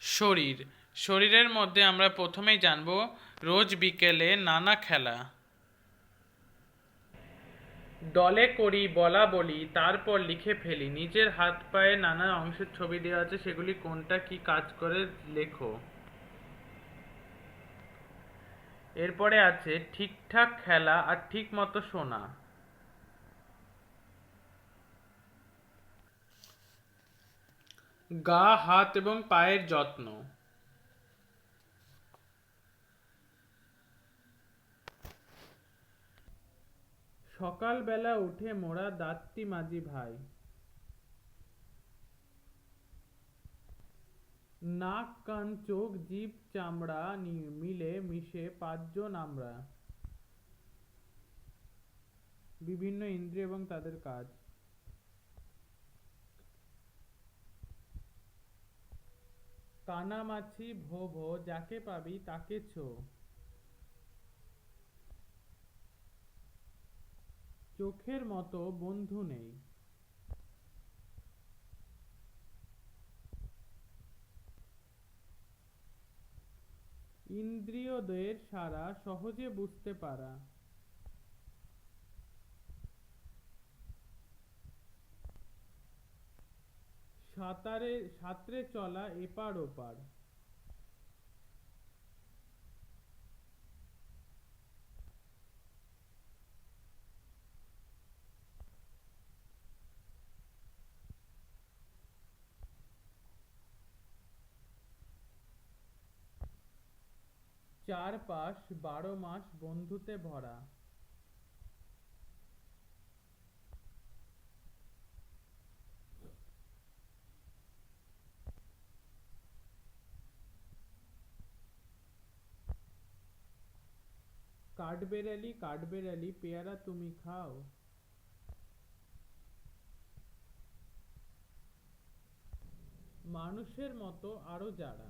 শরীর। শরীরের মধ্যে আমরা প্রথমেই জানব, রোজ বিকেলে নানা খেলা। দলে করি, বলা বলি, তারপর লিখে ফেলি। নিজের হাত পায়ে নানা অংশের ছবি দেওয়া আছে, সেগুলি কোনটা কি কাজ করে লেখো। এরপরে আছে, ঠিকঠাক খেলা আর ঠিক মতো শোনা। গা, হাত এবং পায়ের যত্ন। সকালবেলা উঠে মোরা দাঁতটি মাজি ভাই। নাক, কান, চোখ, জিভ, চামড়া মিলে মিশে পাঁচজন আমরা। বিভিন্ন ইন্দ্রিয় এবং তাদের কাজ। কানামাছি ভো ভো যাকে পাবি তাকে ছো। চোখের মতো বন্ধু নেই। ইন্দ্রিয়দের সারা সহজে বুঝতে পারা। সাঁতারে সাঁতরে চলা এপার ওপার। চারপাশ বারো মাস বন্ধুতে ভরা। কাঠবেড়ালি কাঠবেড়ালি পেয়ারা তুমি খাও। মানুষের মতো আরও যারা